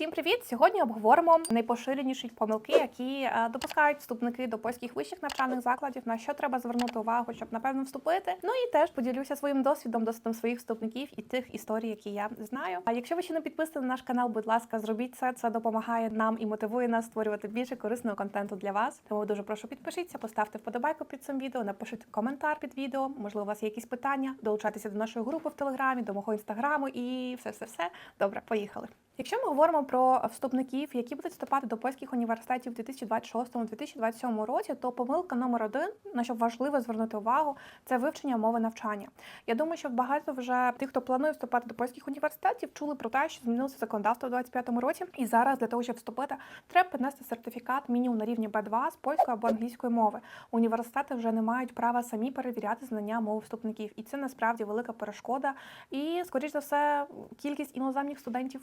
Всім привіт! Сьогодні обговоримо найпоширеніші помилки, які е, допускають вступники до польських вищих навчальних закладів, на що треба звернути увагу, щоб напевно вступити. Ну і теж поділюся своїм досвідом, досвідом своїх вступників і тих історій, які я знаю. А якщо ви ще не підписані на наш канал, будь ласка, зробіть це. Це допомагає нам і мотивує нас створювати більше корисного контенту для вас. Тому дуже прошу підпишіться, поставте вподобайку під цим відео, напишіть коментар під відео. Можливо, у вас є якісь питання, долучайтеся до нашої групи в телеграмі, до мого інстаграму і все, все, все. Добре, поїхали. Якщо ми говоримо про вступників, які будуть вступати до польських університетів у 2026-2027 році, то помилка номер один, на що важливо звернути увагу, це вивчення мови навчання. Я думаю, що багато вже тих, хто планує вступати до польських університетів, чули про те, що змінилося законодавство у 2025 році, і зараз для того, щоб вступити, треба принести сертифікат мінімум на рівні B2 з польської або англійської мови. Університети вже не мають права самі перевіряти знання мови вступників, і це насправді велика перешкода. І, скоріш за все, кількість іноземних студентів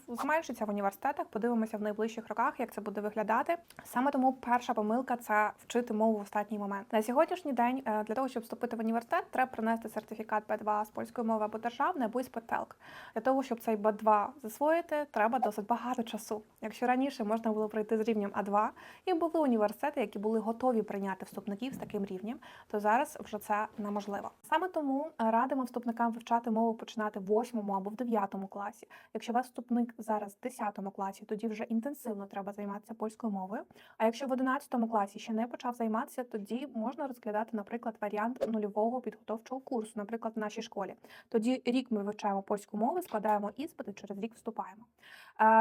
зменшиться в університетах. Подивимося в найближчих роках, як це буде виглядати. Саме тому перша помилка це вчити мову в останній момент. На сьогоднішній день е, для того, щоб вступити в університет, треба принести сертифікат B2 з польської мови або державної, або із ПТЕЛК. Для того, щоб цей B2 засвоїти, треба досить багато часу. Якщо раніше можна було пройти з рівнем А2, і були університети, які були готові прийняти вступників з таким рівнем, то зараз вже це неможливо. Саме тому е, радимо вступникам вивчати мову починати в 8 або в 9 класі. Якщо вас вступник зараз в 10 класі, тоді вже інтенсивно треба займатися польською мовою. А якщо в 11 класі ще не почав займатися, тоді можна розглядати, наприклад, варіант нульового підготовчого курсу, наприклад, в нашій школі. Тоді рік ми вивчаємо польську мову, складаємо іспити, через рік вступаємо.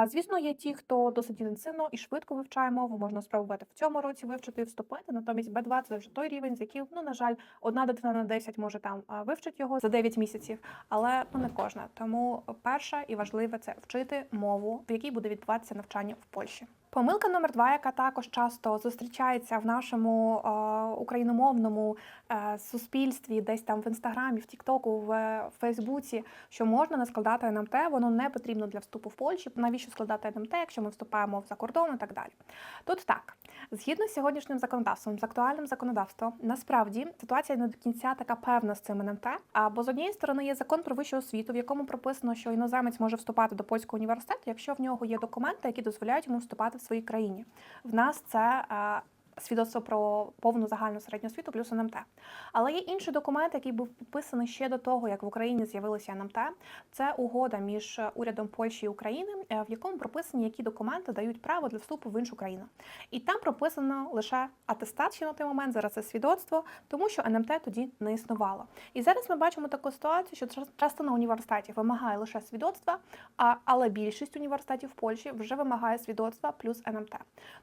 Звісно, є ті, хто досить інтенсивно і швидко вивчає мову, можна спробувати в цьому році вивчити і вступити. Натомість B2 – це вже той рівень, з яким, ну на жаль, одна дитина на 10 може там вивчити його за 9 місяців, але ну не кожна. Тому перше і важливе це вчити мову, в якій буде відбуватися навчання в Польщі. Помилка номер два, яка також часто зустрічається в нашому е, україномовному е, суспільстві, десь там в інстаграмі, в Тіктоку, в е, Фейсбуці, що можна не складати НМТ, воно не потрібно для вступу в Польщі. Навіщо складати НМТ, якщо ми вступаємо за кордон і так далі? Тут так, згідно з сьогоднішнім законодавством, з актуальним законодавством, насправді ситуація не до кінця така певна з цим НМТ. А бо з однієї сторони є закон про вищу освіту, в якому прописано, що іноземець може вступати до польського університету, якщо в нього є документи, які дозволяють йому вступати в своїй країні. В нас це е, свідоцтво про повну загальну середню освіту плюс НМТ. Але є інший документ, який був підписаний ще до того, як в Україні з'явилося НМТ. Це угода між урядом Польщі і України, е, в якому прописані, які документи дають право для вступу в іншу країну. І там прописано лише атестат ще на той момент, зараз це свідоцтво, тому що НМТ тоді не існувало. І зараз ми бачимо таку ситуацію, що частина університетів вимагає лише свідоцтва, але більшість університетів в Польщі вже вимагає свідоцтва плюс НМТ.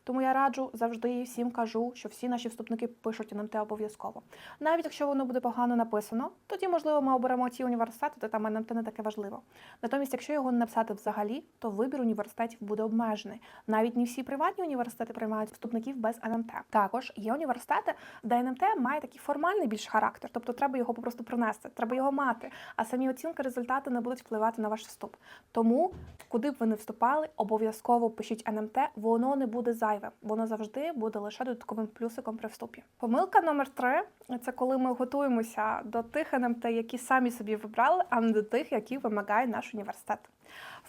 Тому я раджу завжди всім кажу, що всі наші вступники пишуть НМТ обов'язково. Навіть якщо воно буде погано написано, тоді можливо ми оберемо ті університети, де там НМТ не таке важливо. Натомість, якщо його не написати взагалі, то вибір університетів буде обмежений. Навіть не всі приватні університети приймають вступників без НМТ. Також є університети, де НМТ має такий формальний більш характер, тобто треба його попросту принести, треба його мати. А самі оцінки результати не будуть впливати на ваш вступ. Тому, куди б ви не вступали, обов'язково пишіть НМТ, воно не буде зайве, воно завжди буде лише додатковим плюсиком при вступі. Помилка номер три це коли ми готуємося до тих НМТ, які самі собі вибрали, а не до тих, які вимагає наш університет.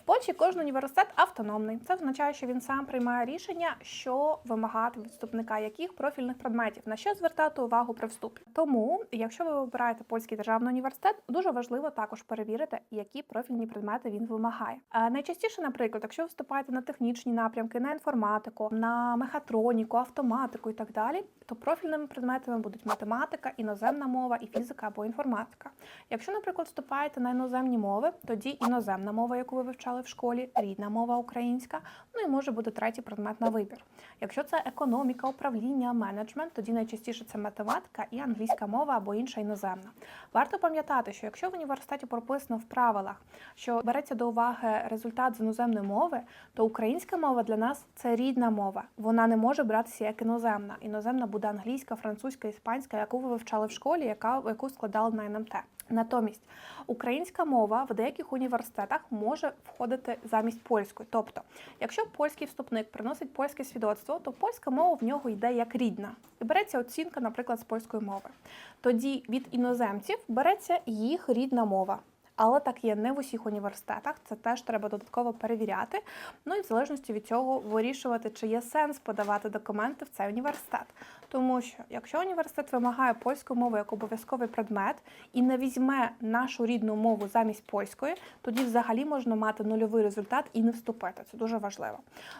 Польщі кожен університет автономний. Це означає, що він сам приймає рішення, що вимагати від вступника яких профільних предметів, на що звертати увагу при вступі. Тому, якщо ви обираєте польський державний університет, дуже важливо також перевірити, які профільні предмети він вимагає. Е, Найчастіше, наприклад, якщо ви вступаєте на технічні напрямки, на інформатику, на мехатроніку, автоматику і так далі, то профільними предметами будуть математика, іноземна мова і фізика або інформатика. Якщо, наприклад, вступаєте на іноземні мови, тоді іноземна мова, яку ви вивчали в школі, рідна мова українська, ну і може бути третій предмет на вибір. Якщо це економіка, управління, менеджмент, тоді найчастіше це математика і англійська мова або інша іноземна. Варто пам'ятати, що якщо в університеті прописано в правилах, що береться до уваги результат з іноземної мови, то українська мова для нас це рідна мова. Вона не може братися як іноземна. Іноземна буде англійська, французька, іспанська, яку ви вивчали в школі, яка яку складали на НМТ. Натомість українська мова в деяких університетах може входити замість польської. Тобто, якщо польський вступник приносить польське свідоцтво, то польська мова в нього йде як рідна і береться оцінка, наприклад, з польської мови. Тоді від іноземців береться їх рідна мова. Але так є не в усіх університетах. Це теж треба додатково перевіряти. Ну і в залежності від цього вирішувати, чи є сенс подавати документи в цей університет. Тому що якщо університет вимагає польську мову як обов'язковий предмет і не візьме нашу рідну мову замість польської, тоді взагалі можна мати нульовий результат і не вступити. Це дуже важливо.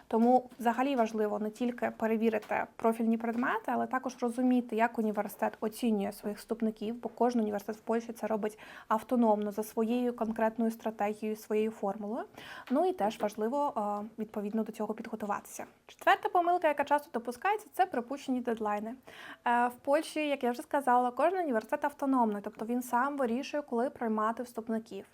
Тому взагалі важливо не тільки перевірити профільні предмети, але також розуміти, як університет оцінює своїх вступників, бо кожен університет в Польщі це робить автономно за своєю конкретною стратегією, своєю формулою. Ну і теж важливо е, відповідно до цього підготуватися. Четверта помилка, яка часто допускається, це припущені дедлайни. Е, В Польщі, як я вже сказала, кожен університет автономний, тобто він сам вирішує, коли приймати вступників.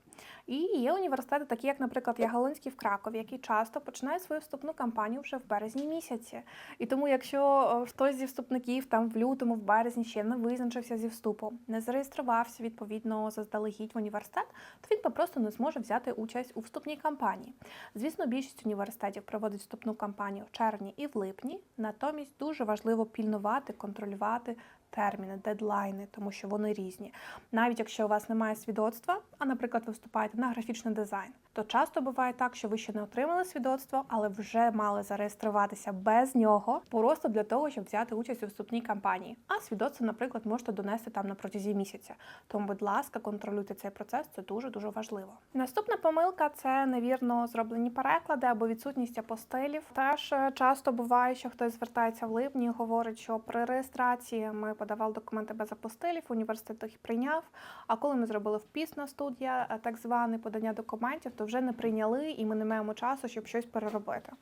І є університети, такі як, наприклад, Ягалинський в Кракові, які часто починають свою вступну кампанію вже в березні місяці. І тому, якщо е, хтось зі вступників там в лютому, в березні ще не визначився зі вступом, не зареєструвався відповідно заздалегідь в університет, то він попросту не зможе взяти участь у вступній кампанії. Звісно, більшість університетів проводить вступну кампанію в червні і в липні. Натомість дуже важливо пільнувати, контролювати терміни, дедлайни, тому що вони різні. Навіть якщо у вас немає свідоцтва, а, наприклад, ви вступаєте на графічний дизайн, то часто буває так, що ви ще не отримали свідоцтво, але вже мали зареєструватися без нього, просто для того, щоб взяти участь у вступній кампанії. А свідоцтво, наприклад, можете донести там на протязі місяця. Тому, будь ласка, контролюйте цей процес, це дуже дуже важливо. Наступна помилка це невірно зроблені переклади або відсутність апостилів. Теж е, часто буває, що хтось звертається в липні і говорить, що при реєстрації ми подавали документи без апостилів, університет їх прийняв. А коли ми зробили впісна студія, е, так зване подання документів, то вже не прийняли, і ми не маємо часу, щоб щось переробити.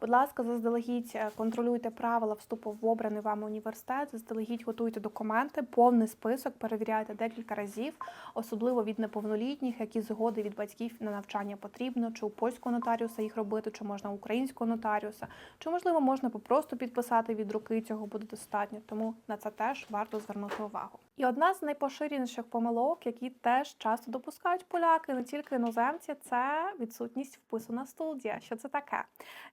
Будь ласка, заздалегідь е, контролюйте правила вступу в обраний вами університет, заздалегідь готуйте документи, повний список, перевіряйте декілька разів, особливо від неповнолітніх, які згоди від батьків на навчання потрібно, чи у польського нотаріуса їх робити, чи можна українського нотаріуса, чи можливо можна попросту підписати від руки, цього буде достатньо. Тому на це теж варто звернути увагу. І одна з найпоширеніших помилок, які теж часто допускають поляки, не тільки іноземці, це відсутність впису на студія. Що це таке?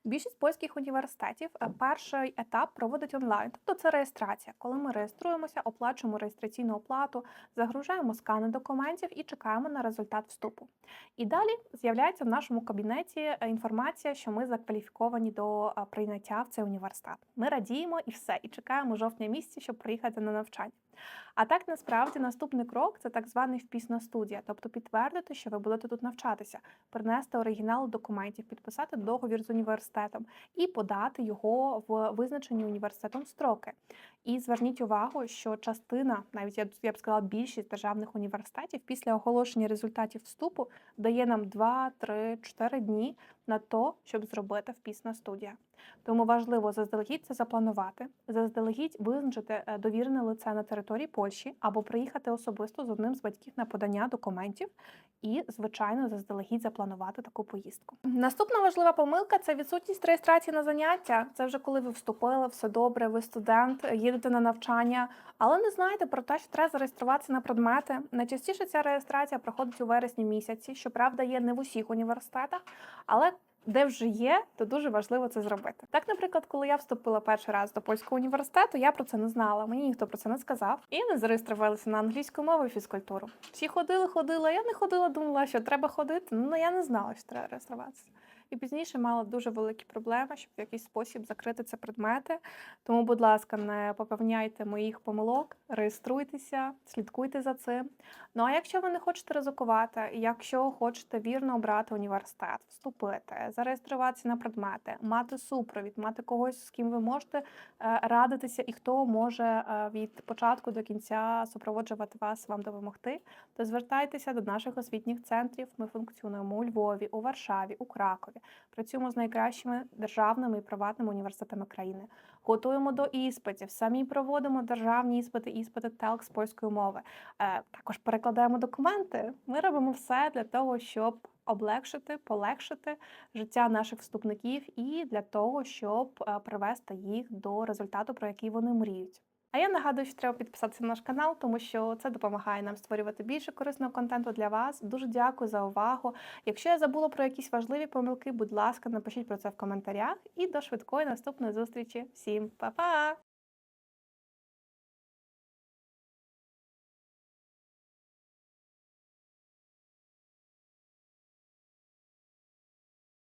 Більшість польських університетів е, перший етап проводить онлайн, тобто це реєстрація. Коли ми реєструємося, оплачуємо реєстраційну оплату, загружаємо скани документів і чекаємо на результат вступу. І далі з'являється в нашому кабінеті е, інформація, що ми закваліфіковані до е, прийняття в цей університет. Ми радіємо і все, і чекаємо жовтня місяці, щоб приїхати на навчання. А так насправді наступний крок це так званий впісна студія, тобто підтвердити, що ви будете тут навчатися, принести оригінал документів, підписати договір з університетом і подати його в визначені університетом строки. І зверніть увагу, що частина, навіть я, я б сказала, більшість державних університетів після оголошення результатів вступу дає нам 2, 3, 4 дні на то, щоб зробити впісна студія. Тому важливо заздалегідь це запланувати, заздалегідь визначити е, довірене лице на території Польщі або приїхати особисто з одним з батьків на подання документів і, звичайно, заздалегідь запланувати таку поїздку. Наступна важлива помилка це відсутність реєстрації на заняття. Це вже коли ви вступили, все добре, ви студент, їдете на навчання, але не знаєте про те, що треба зареєструватися на предмети. Найчастіше ця реєстрація проходить у вересні місяці, щоправда, є не в усіх університетах, але де вже є, то дуже важливо це зробити. Так, наприклад, коли я вступила перший раз до польського університету, я про це не знала. Мені ніхто про це не сказав. І не зареєструвалася на англійську мову і фізкультуру. Всі ходили, ходила. Я не ходила, думала, що треба ходити. Ну я не знала, що треба реєструватися. І пізніше мала дуже великі проблеми, щоб в якийсь спосіб закрити ці предмети. Тому, будь ласка, не поповняйте моїх помилок, реєструйтеся, слідкуйте за цим. Ну а якщо ви не хочете ризикувати, якщо хочете вірно обрати університет, вступити, зареєструватися на предмети, мати супровід, мати когось, з ким ви можете е, радитися, і хто може е, від початку до кінця супроводжувати вас, вам допомогти, то звертайтеся до наших освітніх центрів. Ми функціонуємо у Львові, у Варшаві, у Кракові. Працюємо з найкращими державними і приватними університетами країни. Готуємо до іспитів, самі проводимо державні іспити, іспити ТЕЛК з польської мови. Е, також перекладаємо документи. Ми робимо все для того, щоб облегшити, полегшити життя наших вступників і для того, щоб е, привести їх до результату, про який вони мріють. А я нагадую, що треба підписатися на наш канал, тому що це допомагає нам створювати більше корисного контенту для вас. Дуже дякую за увагу. Якщо я забула про якісь важливі помилки, будь ласка, напишіть про це в коментарях. І до швидкої наступної зустрічі. Всім па-па!